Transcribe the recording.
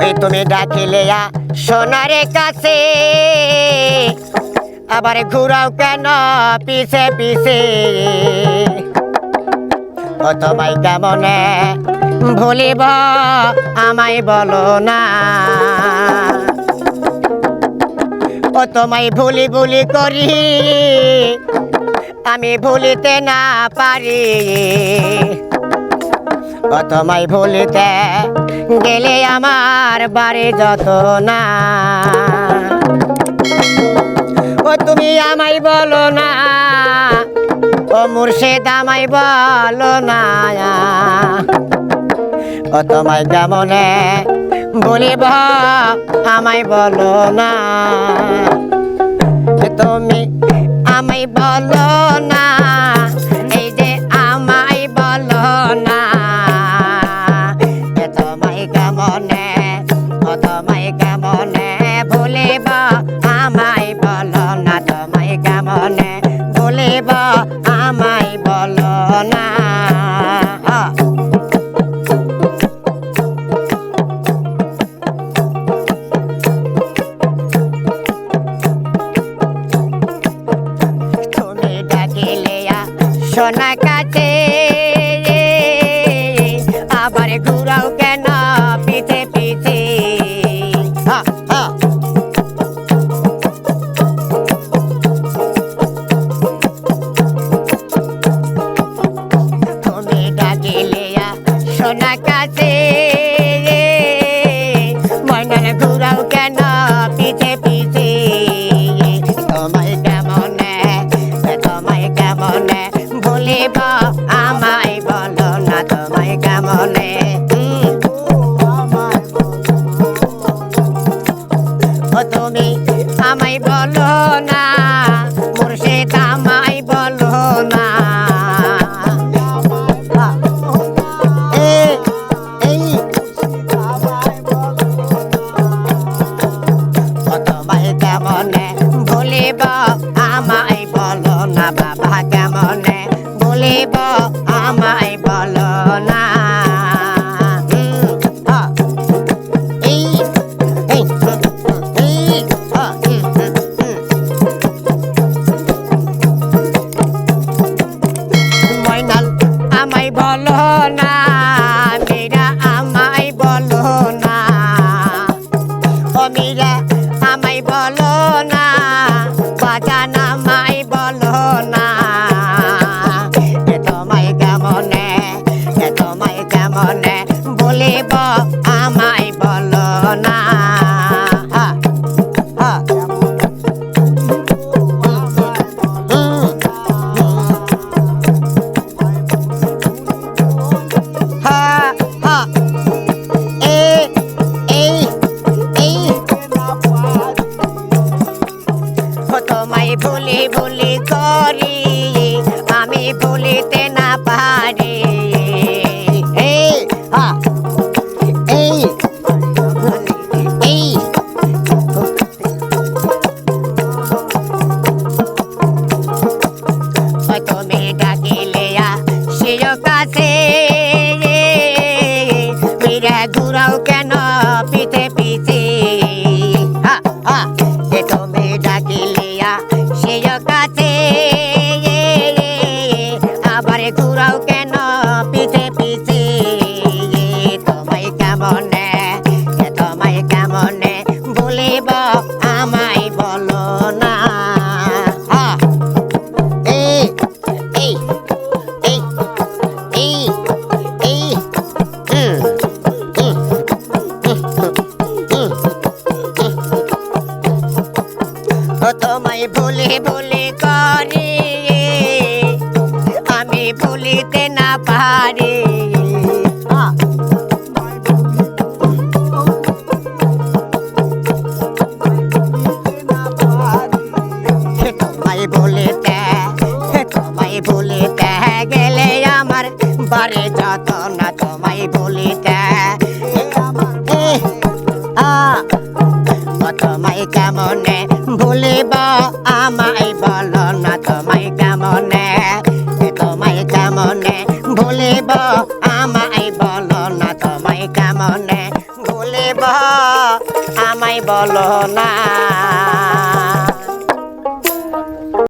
ওই তুমি ডাকিলেয়া সোনারে কাছে। আবার ঘুরাও কেন পিছে পিছে। ও তোমায় কেমনে ভুলিব, আমায় বলো না। ও তোমায় ভুলি ভুলি করি, আমি ভুলিতে না পারি। ও তোমায় ভুলিতে গেলে আমার বাড়ি যত না ও তুমি আমায় বলো না, ও মুর্শিদ আমায় বলো না। ও তোমায় কেমনে বলিব, আমায় বলো না। তুমি আমায় বলো না, এই যে আমায় বলো না। কেমনে ভুলিব আমায় বলো না তোমায় কেমনে ও তুমি আমায় বলো না মুর্শিদ আমায় বলো না এই, এই। ও তোমায় কেমনে ভুলিব আমায় বলো না বাবা কেমনে ভুলিব ভুলি ভুলি করি। আমি ভুলিতে না পারি। তোমায় বলিব আমায় বলো না। তোমায় ভুলে ভুলে করি। না তোমায় বলিতে তোমায় কেমনে ভুলিব? আমায় বলো না, তোমায় কেমনে? তোমায় কেমনে ভুলিব? আমায় বলো না, তোমায় কেমনে ভুল বলিব আমায় বলো না।